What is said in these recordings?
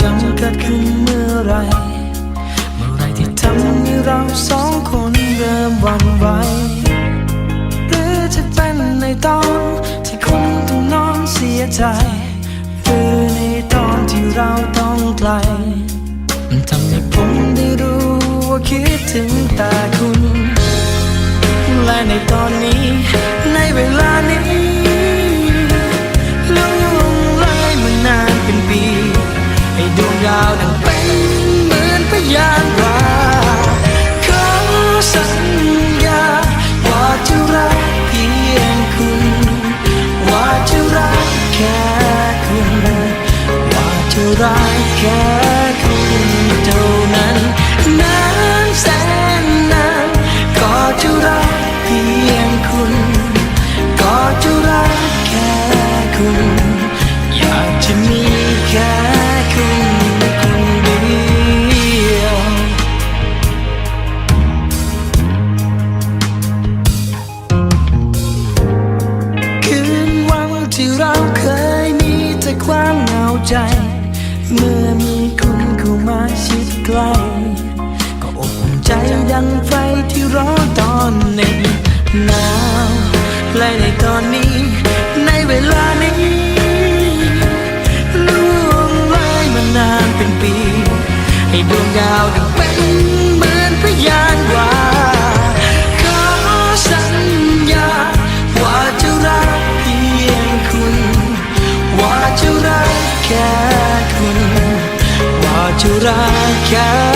จำเกิดขึ้นเมื่อไร เมื่อไรที่ทำให้เราสองคนเริ่มหวั่นไหวหรือจะเป็นในตอนที่คุณต้องนอนเสียใจ หรือในตอนที่เราต้องไกล มันทำให้ผมได้รู้ว่าคิดถึงแต่คุณ และในตอนนี้ รักแค่คุณเท่านั้นนานแสน เมื่อมีคุณเข้ามาชิดใกล้ก็อบอุ่นใจดังไฟที่ร้อนตอนหนึ่งหนาวและในตอนนี้ ในเวลานี้ล่วงเลยมานานเป็นปี ให้ดวงดาวดัง จะรักแค่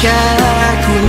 แค่คุณ